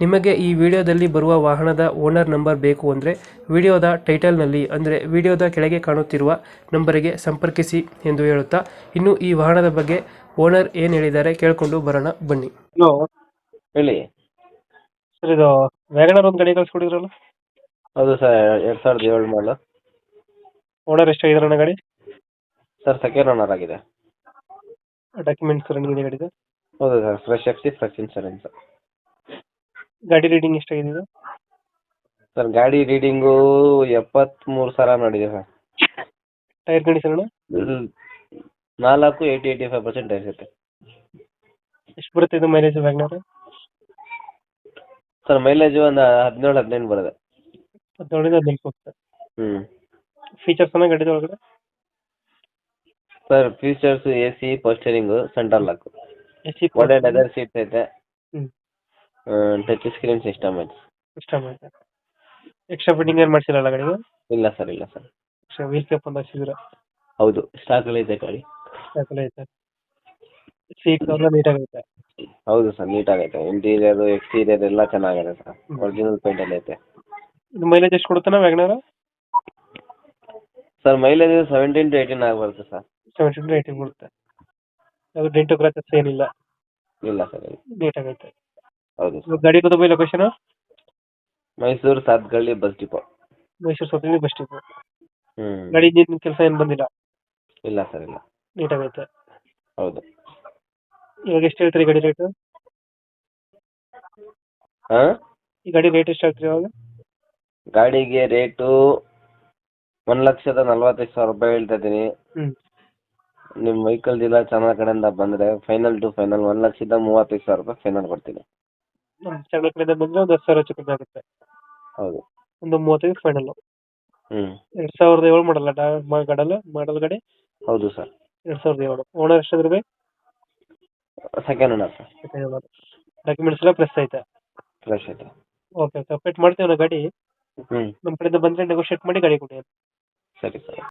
ನಿಮಗೆ ಈ ವಿಡಿಯೋದಲ್ಲಿ ಬರುವ ವಾಹನದ ಓನರ್ ನಂಬರ್ ಬೇಕು ಅಂದರೆ ವಿಡಿಯೋದ ಟೈಟಲ್ನಲ್ಲಿ ಅಂದರೆ ವಿಡಿಯೋದ ಕೆಳಗೆ ಕಾಣುತ್ತಿರುವ ನಂಬರಿಗೆ ಸಂಪರ್ಕಿಸಿ ಎಂದು ಹೇಳುತ್ತಾ ಇನ್ನು ಈ ವಾಹನದ ಬಗ್ಗೆ ಓನರ್ ಏನು ಹೇಳಿದ್ದಾರೆ ಕೇಳಿಕೊಂಡು ಬರೋಣ ಬನ್ನಿ. ಹಲೋ ಹೇಳಿ. ಸರ್ ಇದು ವ್ಯಾಗನರ್ ಒಂದು ಗಾಡಿ ಕಳಿಸ್ಕೊಡಿದ್ರಲ್ಲ? ಹೌದು ಸರ್ ಎರಡು ಸಾವಿರದ ಏಳು ಮಾಡಲು ಓನರ್ ಎಷ್ಟಾಗಿದ್ರಣ್ಣ ಗಾಡಿ? ಸರ್ ಸೆಕೆಂಡ್ ಓನರ್ ಆಗಿದೆ. ಡಾಕ್ಯುಮೆಂಟ್ಸ್ ರನ್ನಿಂಗ್ ಇದೆ ಗಾಡಿದು ಹೌದು sir fresh F C fresh insurance ಗಾಡಿ ರೀಡಿಂಗ್ ಎಷ್ಟಾಗಿದೆ ಇದು? ಸರ್ ಗಾಡಿ ರೀಡಿಂಗು ಎಪ್ಪತ್ತ್ಮೂರು ಸಾವಿರ ನೋಡಿದೆ ಸರ್. ಟೈರ್ ಕಂಡೀಷನ್ ಅಣ್ಣ. ನಾಲ್ಕು ಏಯ್ಟಿ ಏಯ್ಟಿ ಫೈವ್ ಪರ್ಸೆಂಟ್ ಇರುತ್ತೆ. ಎಷ್ಟು ಬರುತ್ತೆ ಇದು ಮೈಲೇಜ್ ವ್ಯಾಗ್ನರ್ ಸರ್ ಮೈಲೇಜ್ ಒಂದು ಹದಿನೇಳು ಹದಿನೆಂಟು ಬರುತ್ತೆ. ಹದಿನೇಳಿಂದ ಹದಿನೆಂಟು ಹೋಗುತ್ತೆ. ಹ್ಞೂ ಫೀಚರ್ಸ್ ಅನ್ನ ಗಾಡಿದ ಒಳಗಡೆ? Sir features A C power steering central lock A C ಒಳ್ಳೆ ಲೆದರ್ ಸೀಟ್ಸ್ ಐತೆ. ಹ್ಮ್. ಟಚ್ ಸ್ಕ್ರೀನ್ ಸಿಸ್ಟಮ್ ಐತೆ ಸಿಸ್ಟಮ್ ಐತೆ ಎಕ್ಸ್ಟ್ರಾ ಫಿಟ್ಟಿಂಗ್ ಏನು ಮಾಡ್ಸಿರಲ್ಲ ಗಾಡಿಗೆ ಇಲ್ಲ ಸರ್ ಇಲ್ಲ ಸರ್ ಎಕ್ಸ್ಟ್ರಾ ವೀಲ್ ಕ್ಯಾಪ್ ಒಂದು ಹಾಕ್ಸಿದ್ರೆ ಹೌದು ಸ್ಟಾಕಲ್ಲಿ ಐತೆ ಗಾಡಿ. ಇದೆ ಐತೆ. ಸೀಟ್ ಎಲ್ಲ ನೀಟಾಗೈತೆ ಹೌದು ಸರ್ ನೀಟಾಗೈತೆ ಇಂಟೀರಿಯರ್ ಎಕ್ಸ್ಟೀರಿಯರ್ ಎಲ್ಲ ಚೆನ್ನಾಗಿದೆ ಸರ್. ಒರಿಜಿನಲ್ ಪೇಂಟಲ್ಲಿ ಐತೆ. ಇದು ಮೈಲೇಜ್ ಎಷ್ಟು ಕೊಡುತ್ತಾನ WagonR sir mileage seventeen to eighteen ಆಗಿ ಬರುತ್ತೆ ಸರ್ ಸೆವೆಂಟೀನ್ ಟು ಏಯ್ಟೀನ್ ಕೊಡುತ್ತೆ. ಅದು ಡೆಂಟು ಕ್ರಾಚಸ್ ಏನಿಲ್ಲ. ಇಲ್ಲ ಸರ್ ನೀಟ್ ನೀಟಾಗೈತೆ ಹೌದು ಸರ್ ಗಾಡಿ by location Mysore Sathagalli bus depot. Mysore ಸೌತಿಗೆ bus depot. ಹ್ಞೂ ಗಾಡಿ ಇಂಜಿನ್ ಕೆಲಸ ಏನು ಬಂದಿಲ್ಲ? ಇಲ್ಲ ಸರ್ ಇಲ್ಲ. ನೀಟಾಗೈತೆ. ಹೌದು. ಇವಾಗ ಎಷ್ಟು ಹೇಳ್ತೀರಿ ಗಾಡಿ ರೇಟ್ ಹಾ ಈ ಗಾಡಿ ರೇಟ್ ಎಷ್ಟು ಹೇಳ್ತೀರಿ ಇವಾಗ? ಗಾಡಿಗೆ ರೇಟು ಒಂದು ಲಕ್ಷದ ನಲ್ವತ್ತೈದು ಸಾವಿರ ರೂಪಾಯಿ ಹೇಳ್ತಾ ಇದ್ದೀನಿ. ನಿಮ್ ನಿಮ್ಮ ವೆಹಿಕಲ್ ಡೀಲರ್ ಚಾನಲ್ ಕಡೆಯಿಂದ ಬಂದ್ರೆ ಫೈನಲ್ ಟು ಫೈನಲ್ ಒಂದು ಲಕ್ಷದ ಮೂವತ್ತೈದು ಸಾವಿರ ರೂಪಾಯಿ ಫೈನಲ್ ಕೊಡ್ತೀನಿ. ಚಾನಲ್ ಕಡೆಯಿಂದ ಬಂದ್ರೆ ಒಂದು ಹತ್ತು ಸಾವಿರ ಹೆಚ್ಚು ಕಮ್ಮಿ ಆಗುತ್ತೆ. ಹೌದು. ಒಂದು ಮೂವತ್ತೈದು ಫೈನಲ್ ಹ್ಮ್. ಎರಡ್ ಸಾವಿರದ ಏಳು ಮಾಡಲ್ಲ ಗಡಲ್ ಮಾಡಲ್ ಗಾಡಿ? ಹೌದು ಸರ್. ಎರಡ್ ಸಾವಿರದ ಏಳು. ಓನರ್ ಎಷ್ಟು by second owner sir. Documents ಎಲ್ಲ ಪ್ರೆಸ್ ಐತೆ? ಫ್ರೆಶ್ ಐತೆ. ಓಕೆ ಓಕೆ ಅಪ್ಡೇಟ್ ಮಾಡ್ತೀವಿ ನಾವು ಗಾಡಿ. ನಮ್ಮ ಕಡೆಯಿಂದ ಬಂದ್ರೆ ನೆಗೋಷಿಯೇಟ್ ಮಾಡಿ ಗಾಡಿ ಕೊಡಿ ಸರಿ ಸರ್.